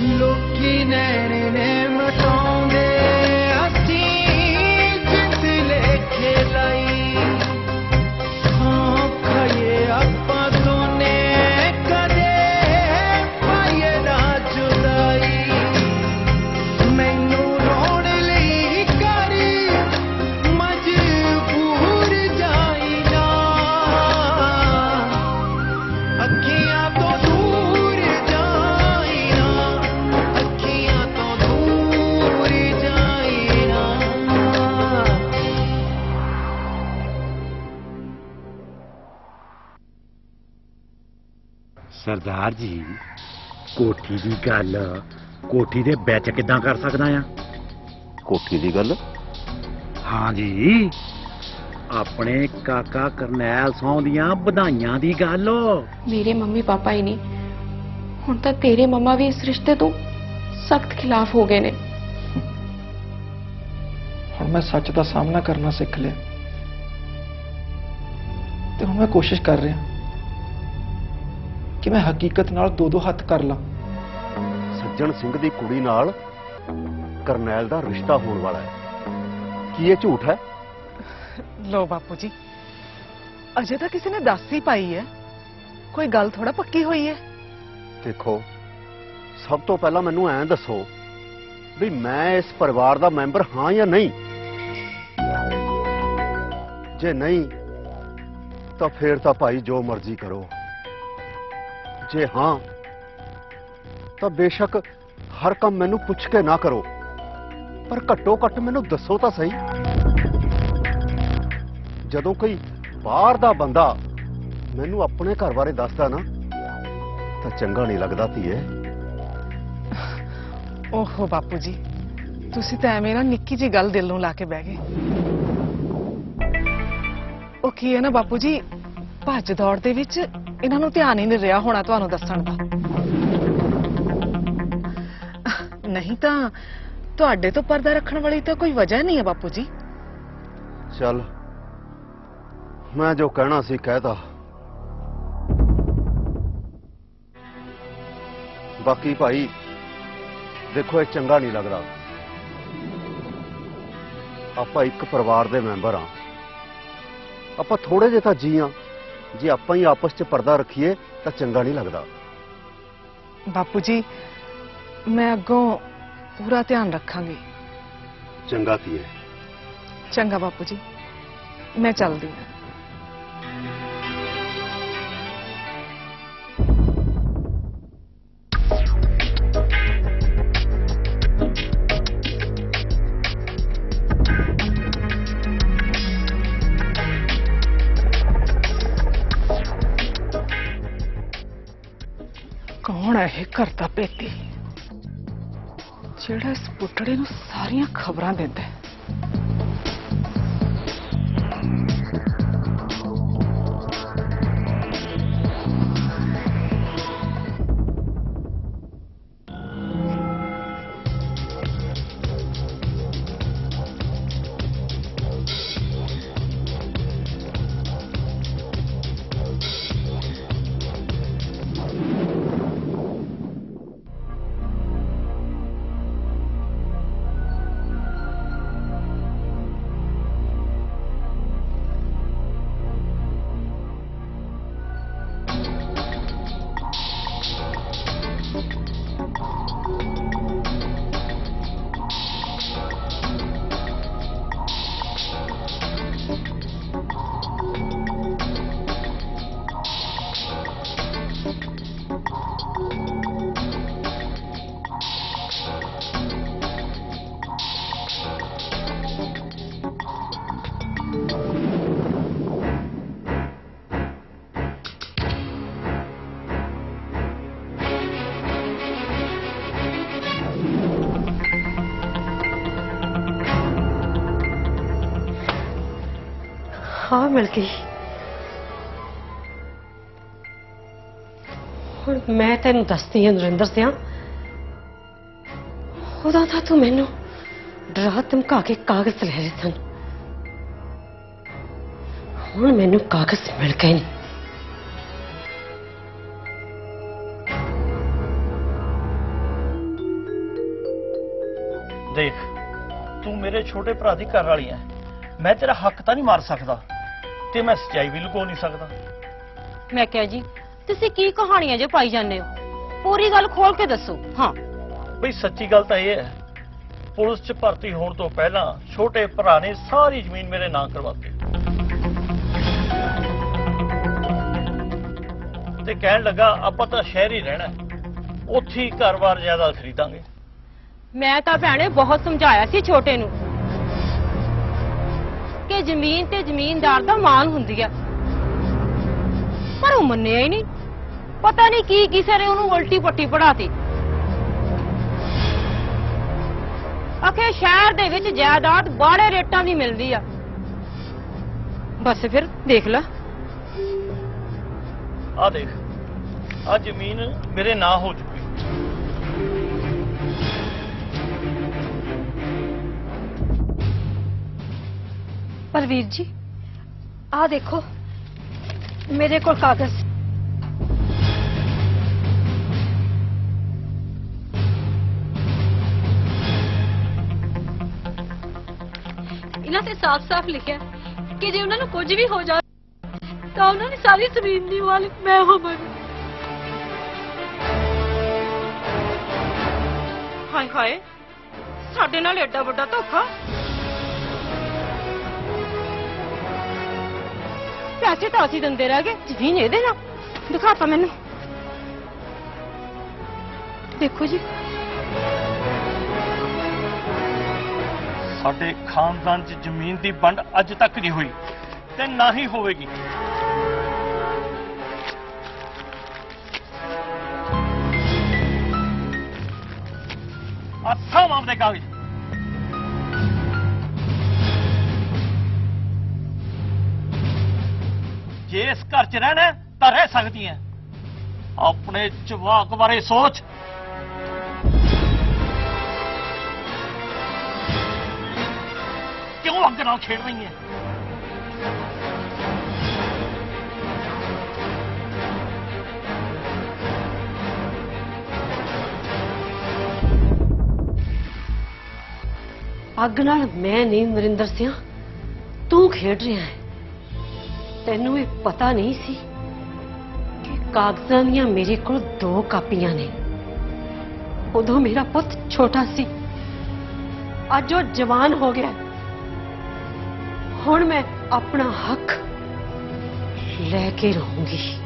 ਲੋਕੀ ਨੈਣੇ ਨੇ ਮਟਾਉਂਦੇ ਅਸੀਂ ਸਰਦਾਰ ਜੀ ਕੋਠੀ ਦੀ ਗੱਲ ਕੋਠੀ ਦੇ ਵਿੱਚ ਕਿਦਾਂ ਕਰ ਸਕਦਾ ਆ ਕੋਠੀ ਦੀ ਗੱਲ? ਹਾਂ ਜੀ ਆਪਣੇ ਕਾਕਾ ਕਰਨੈਲ ਸੌ ਦੀਆਂ ਵਧਾਈਆਂ ਦੀ ਗੱਲ। ਮੇਰੇ ਮੰਮੀ ਪਾਪਾ ਹੀ ਨਹੀਂ। ਹੁਣ ਤਾਂ ਤੇਰੇ ਮੰਮਾ ਵੀ ਇਸ ਰਿਸ਼ਤੇ ਤੋਂ ਸਖਤ ਖਿਲਾਫ ਹੋ ਗਏ ਨੇ। ਹੁਣ ਮੈਂ ਸੱਚ ਦਾ ਸਾਹਮਣਾ ਕਰਨਾ ਸਿੱਖ ਲਿਆ। ਤੇ ਹੁਣ ਮੈਂ ਕੋਸ਼ਿਸ਼ ਕਰ ਰਿਹਾ। ਕਿ ਮੈਂ ਹਕੀਕਤ ਨਾਲ ਦੋ ਦੋ ਹੱਥ ਕਰ ਲਾਂ। ਸੱਜਣ ਸਿੰਘ ਦੀ ਕੁੜੀ ਨਾਲ ਕਰਨੈਲ ਦਾ ਰਿਸ਼ਤਾ ਹੋਣ ਵਾਲਾ ਹੈ। ਕੀ ਇਹ ਝੂਠ ਹੈ? ਲੋ ਬਾਪੂ ਜੀ ਅਜੇ ਤਾਂ ਕਿਸੇ ਨੇ ਦੱਸ ਹੀ ਪਾਈ ਹੈ। ਕੋਈ ਗੱਲ ਥੋੜਾ ਪੱਕੀ ਹੋਈ ਹੈ? ਦੇਖੋ ਸਭ ਤੋਂ ਪਹਿਲਾਂ ਮੈਨੂੰ ਐਂ ਦੱਸੋ ਵੀ ਮੈਂ ਇਸ ਪਰਿਵਾਰ ਦਾ ਮੈਂਬਰ ਹਾਂ ਜਾਂ ਨਹੀਂ। ਜੇ ਨਹੀਂ ਤਾਂ ਫੇਰ ਤਾਂ ਭਾਈ ਜੋ ਮਰਜ਼ੀ ਕਰੋ। ਜੇ ਹਾਂ, ਤਾਂ ਬੇਸ਼ੱਕ ਹਰ ਕੰਮ ਮੈਨੂੰ ਪੁੱਛ ਕੇ ਨਾ ਕਰੋ। ਪਰ ਘੱਟੋ ਘੱਟ ਮੈਨੂੰ ਦੱਸੋ ਤਾਂ ਸਹੀ। ਜਦੋਂ ਕੋਈ ਬਾਹਰ ਦਾ ਬੰਦਾ ਮੈਨੂੰ ਆਪਣੇ ਘਰ ਬਾਰੇ ਦੱਸਦਾ ਨਾ, ਤਾਂ ਚੰਗਾ ਨਹੀਂ ਲੱਗਦਾ ਧੀਏ। ਓਹੋ ਬਾਪੂ ਜੀ, ਤੁਸੀਂ ਤਾਂ ਐਵੇਂ ਨਾ ਨਿੱਕੀ ਜੀ ਗੱਲ ਦਿਲ ਨੂੰ ਲਾ ਕੇ ਬਹਿ ਗਏ। ਉਹ ਕੀ ਹੈ ਨਾ ਬਾਪੂ ਜੀ, ਭੱਜ ਦੌੜ ਦੇ ਵਿੱਚ ਇਹਨਾਂ ਨੂੰ ਧਿਆਨ ਹੀ ਨਹੀਂ ਰਿਹਾ ਹੋਣਾ ਤੁਹਾਨੂੰ ਦੱਸਣ ਦਾ। ਨਹੀਂ ਤਾਂ ਤੁਹਾਡੇ ਤੋਂ ਪਰਦਾ ਰੱਖਣ ਵਾਲੀ ਤਾਂ ਕੋਈ ਵਜ੍ਹਾ ਨਹੀਂ ਹੈ ਬਾਪੂ ਜੀ ਚੱਲ, ਮੈਂ ਜੋ ਕਹਿਣਾ ਸੀ ਕਹਿਤਾ ਬਾਕੀ ਭਾਈ, ਦੇਖੋ ਇਹ ਚੰਗਾ ਨਹੀਂ ਲੱਗਦਾ। ਆਪਾਂ ਇੱਕ ਪਰਿਵਾਰ ਦੇ ਮੈਂਬਰ ਆ ਆਪਾਂ ਥੋੜੇ ਜਿਹੇ ਤਾਂ ਜੀ ਆ ਜੇ ਆਪਾਂ ਹੀ ਆਪਸ 'ਚ ਪਰਦਾ ਰੱਖੀਏ ਤਾਂ ਚੰਗਾ ਨਹੀਂ ਲੱਗਦਾ। ਬਾਪੂ ਜੀ ਮੈਂ ਅੱਗੋਂ ਪੂਰਾ ਧਿਆਨ ਰੱਖਾਂਗੀ। ਚੰਗਾ ਧੀਏ ਚੰਗਾ ਬਾਪੂ ਜੀ ਮੈਂ ਚੱਲਦੀ ਹਾਂ। ਇਹ ਘਰ ਪੇਤੀ ਜਿਹੜਾ ਇਸ ਪੁੱਟੜੇ ਨੂੰ ਸਾਰੀਆਂ ਖਬਰਾਂ ਦਿੰਦਾ ਹੈ। ਹਾਂ ਮਿਲ ਗਈ। ਹੁਣ ਮੈਂ ਤੈਨੂੰ ਦੱਸਦੀ ਹਾਂ ਨਰਿੰਦਰ ਸਿਆ, ਉਹਦਾ ਤਾਂ ਤੂੰ ਮੈਨੂੰ ਡਰਾ ਧਮਕਾ ਕੇ ਕਾਗਜ਼ ਲੈ ਲਏ ਸਨ। ਹੁਣ ਮੈਨੂੰ ਕਾਗਜ਼ ਮਿਲ ਗਏ ਨੇ। ਦੇਖ, ਤੂੰ ਮੇਰੇ ਛੋਟੇ ਭਰਾ ਦੀ ਘਰ ਵਾਲੀ ਐ। ਮੈਂ ਤੇਰਾ ਹੱਕ ਤਾਂ ਨਹੀਂ ਮਾਰ ਸਕਦਾ। ਤੇ ਮੈਂ ਸੱਚਾਈ ਵੀ ਲੁਕੋ ਨਹੀਂ ਸਕਦਾ। ਮੈਂ ਕਿਹਾ ਜੀ ਤੁਸੀਂ ਕੀ ਕਹਾਣੀਆਂ ਜੇ ਪਾਈ ਜਾਂਦੇ ਹੋ? ਪੂਰੀ ਗੱਲ ਖੋਲ ਕੇ ਦੱਸੋ। ਹਾਂ। ਬਈ ਸੱਚੀ ਗੱਲ ਤਾਂ ਇਹ ਹੈ ਪੁਲਿਸ 'ਚ ਭਰਤੀ ਹੋਣ ਤੋਂ ਪਹਿਲਾਂ ਛੋਟੇ ਭਰਾ ਨੇ ਸਾਰੀ ਜ਼ਮੀਨ ਮੇਰੇ ਨਾਂ ਕਰਵਾਤੀ ਤੇ ਕਹਿਣ ਲੱਗਾ ਆਪਾਂ ਤਾਂ ਸ਼ਹਿਰ ਹੀ ਰਹਿਣਾ ਹੈ। ਉੱਥੇ ਹੀ ਘਰ-ਬਾਰ ਜਾਇਦਾਦ ਖਰੀਦਾਂਗੇ। ਮੈਂ ਤਾਂ ਭੈਣੇ ਬਹੁਤ ਸਮਝਾਇਆ ਸੀ ਛੋਟੇ ਨੂੰ। ਕਿ ਜ਼ਮੀਨ ਤੇ ਜ਼ਮੀਨਦਾਰ ਦਾ ਮਾਨ ਹੁੰਦੀ ਆ। ਪਰ ਉਹ ਮੰਨਿਆ ਹੀ ਨਹੀਂ। ਪਤਾ ਨਹੀਂ ਕੀ ਕਿਸੇ ਨੇ ਉਹਨੂੰ ਉਲਟੀ ਪੱਟੀ ਪੜਾਤੀ ਆਖੇ ਸ਼ਹਿਰ ਦੇ ਵਿੱਚ ਜਾਇਦਾਦ ਬਾੜੇ ਰੇਟਾਂ ਦੀ ਮਿਲਦੀ ਆ। ਬਸ ਫਿਰ ਦੇਖ ਲੈ। ਆ ਦੇਖ ਆ ਜ਼ਮੀਨ ਮੇਰੇ ਨਾਂ ਹੋ ਚੁੱਕੀ ਪਰ ਵੀਰ ਜੀ ਆਹ ਦੇਖੋ ਮੇਰੇ ਕੋਲ ਕਾਗਜ਼। ਇਹਨਾਂ ਤੇ ਸਾਫ਼-ਸਾਫ਼ ਲਿਖਿਆ ਹੈ ਕਿ ਜੇ ਉਹਨਾਂ ਨੂੰ ਕੁਝ ਵੀ ਹੋ ਜਾਵੇ ਤਾਂ ਉਹਨਾਂ ਦੀ ਸਾਰੀ ਜ਼ਮੀਨ ਦੀ ਮਾਲਕ ਮੈਂ ਹੋਵਾਂਗੀ ਹਾਏ ਹਾਏ ਸਾਡੇ ਨਾਲ ਐਡਾ ਵੱਡਾ ਧੋਖਾ। ਪੈਸੇ ਤਾਂ ਅਸੀਂ ਦਿੰਦੇ ਰਹਿ ਗਏ, ਜ਼ਮੀਨ ਇਹਦੇ ਨਾਲ। ਦਿਖਾਤਾ ਮੈਨੂੰ। ਦੇਖੋ ਜੀ। ਸਾਡੇ ਖਾਨਦਾਨ 'ਚ ਜ਼ਮੀਨ ਦੀ ਵੰਡ ਅੱਜ ਤੱਕ ਨਹੀਂ ਹੋਈ ਤੇ ਨਾ ਹੀ ਹੋਵੇਗੀ। ਅੱਛਾ ਮਾਪ ਕਾਗਜ਼। ਜੇ ਇਸ ਘਰ 'ਚ ਰਹਿਣਾ ਹੈ, ਤਾਂ ਰਹਿ ਸਕਦੀ ਹੈ ਆਪਣੇ ਜਵਾਕ ਬਾਰੇ ਸੋਚ ਕਿਉਂ ਅੱਗ ਨਾਲ ਖੇਡ ਰਹੀ ਹੈ ਅੱਗ ਨਾਲ ਮੈਂ ਨਹੀਂ ਮਰਿੰਦਰ ਸਿੰਘ ਤੂੰ ਖੇਡ ਰਿਹਾ ਹੈ ਤੈਨੂੰ ਇਹ ਪਤਾ ਨਹੀਂ ਸੀ ਕਿ ਕਾਗਜ਼ਾਂ ਦੀਆਂ ਮੇਰੇ ਕੋਲ ਦੋ ਕਾਪੀਆਂ ਨੇ। ਉਦੋਂ ਮੇਰਾ ਪੁੱਤ ਛੋਟਾ ਸੀ। ਅੱਜ ਉਹ ਜਵਾਨ ਹੋ ਗਿਆ। ਹੁਣ ਮੈਂ ਆਪਣਾ ਹੱਕ ਲੈ ਕੇ ਰਹੂੰਗੀ।